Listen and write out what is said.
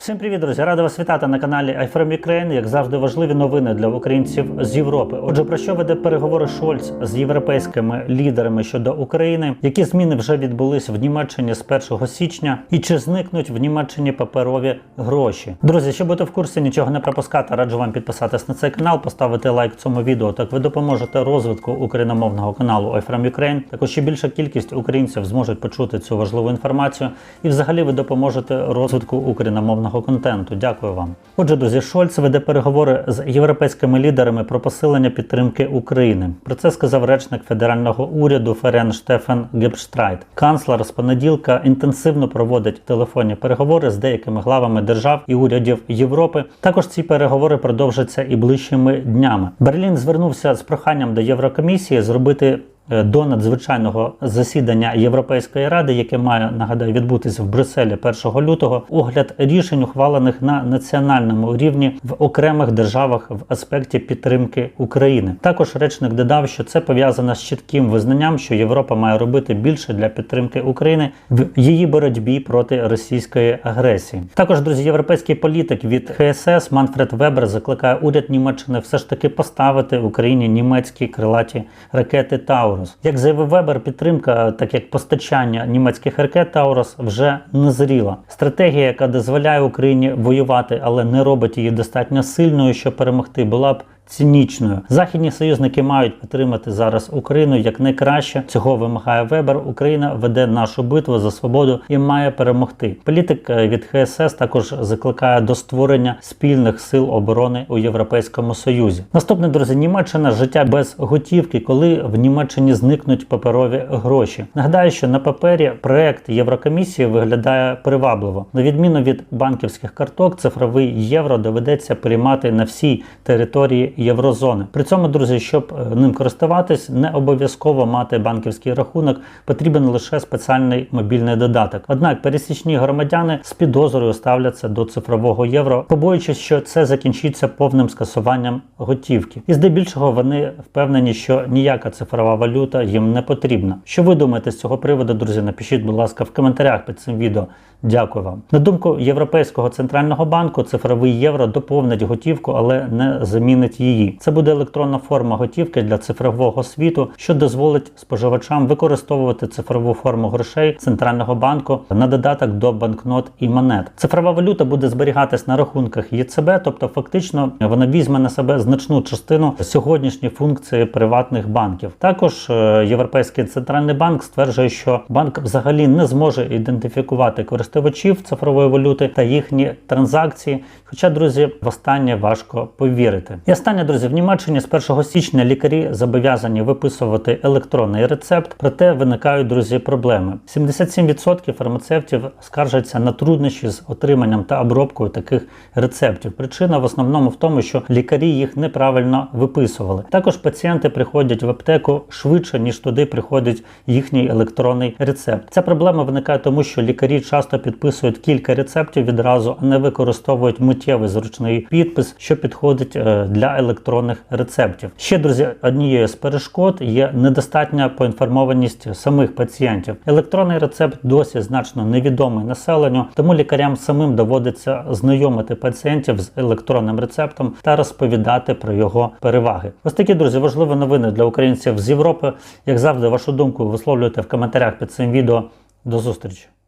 Всім привіт, друзі! Радий вас вітати на каналі iFrame Ukraine. Як завжди, важливі новини для українців з Європи. Отже, про що веде переговори Шольц з європейськими лідерами щодо України? Які зміни вже відбулись в Німеччині з 1 січня? І чи зникнуть в Німеччині паперові гроші? Друзі, щоб бути в курсі, нічого не пропускати, раджу вам підписатись на цей канал, поставити лайк цьому відео. Так ви допоможете розвитку україномовного каналу iFrame Ukraine. Також ще більша кількість українців зможуть почути цю важливу інформацію. І взагалі ви допоможете розвитку україномовного контенту. Дякую вам. Отже, друзі, Шольц веде переговори з європейськими лідерами про посилення підтримки України. Про це сказав речник федерального уряду Ферен Штефан Гебштрайт. Канцлер з понеділка інтенсивно проводить телефонні переговори з деякими главами держав і урядів Європи. Також ці переговори продовжаться і ближчими днями. Берлін звернувся з проханням до Єврокомісії зробити до надзвичайного засідання Європейської ради, яке має нагадаю відбутися в Брюсселі 1 лютого, огляд рішень, ухвалених на національному рівні в окремих державах в аспекті підтримки України. Також речник додав, що це пов'язано з чітким визнанням, що Європа має робити більше для підтримки України в її боротьбі проти російської агресії. Також друзі, європейський політик від ХСС Манфред Вебер закликає уряд Німеччини все ж таки поставити Україні німецькі крилаті ракети Таурус. Як заявив Вебер, підтримка, так як постачання німецьких ракет Таурус, вже не зріла. Стратегія, яка дозволяє Україні воювати, але не робить її достатньо сильною, щоб перемогти, була б цинічною. Західні союзники мають підтримати зараз Україну як найкраще. Цього вимагає Вебер. Україна веде нашу битву за свободу і має перемогти. Політик е, від ХСС також закликає до створення спільних сил оборони у Європейському Союзі. Наступне друзі, Німеччина життя без готівки, коли в Німеччині зникнуть паперові гроші. Нагадаю, що на папері проект Єврокомісії виглядає привабливо. На відміну від банківських карток, цифровий євро доведеться приймати на всій території єврозони. При цьому, друзі, щоб е, ним користуватись, не обов'язково мати банківський рахунок, потрібен лише спеціальний мобільний додаток. Однак пересічні громадяни з підозрою ставляться до цифрового євро, побоюючись, що це закінчиться повним скасуванням готівки. І здебільшого вони впевнені, що ніяка цифрова валюта їм не потрібна. Що ви думаєте з цього приводу, друзі? Напишіть, будь ласка, в коментарях під цим відео. Дякую вам. На думку Європейського центрального банку, цифровий євро доповнить готівку, але не замінить її. Це буде електронна форма готівки для цифрового світу, що дозволить споживачам використовувати цифрову форму грошей центрального банку на додаток до банкнот і монет. Цифрова валюта буде зберігатись на рахунках ЄЦБ, тобто фактично вона візьме на себе значну частину сьогоднішні функції приватних банків. Також е, Європейський центральний банк стверджує, що банк взагалі не зможе ідентифікувати користувачів цифрової валюти та їхні транзакції. Хоча, друзі, в останнє важко повірити. І останнє, друзі, в Німеччині з 1 січня лікарі зобов'язані виписувати електронний рецепт, проте виникають друзі проблеми. 77% фармацевтів скаржаться на труднощі з отриманням та обробкою таких рецептів. Причина в основному в тому, що лікарі їх неправильно виписували. Також пацієнти приходять в аптеку швидше, ніж туди приходить їхній електронний рецепт. Ця проблема виникає тому, що лікарі часто підписують кілька рецептів відразу, а не використовують миттєвий зручний підпис, що підходить е, для електронних рецептів. Ще друзі, однією з перешкод є недостатня поінформованість самих пацієнтів. Електронний рецепт досі значно невідомий населенню, тому лікарям самим доводиться знайомити пацієнтів з електронним рецептом та розповідати про його переваги. Ось такі друзі, важливі новини для українців з Європи. Як завжди, вашу думку висловлюйте в коментарях під цим відео. До зустрічі!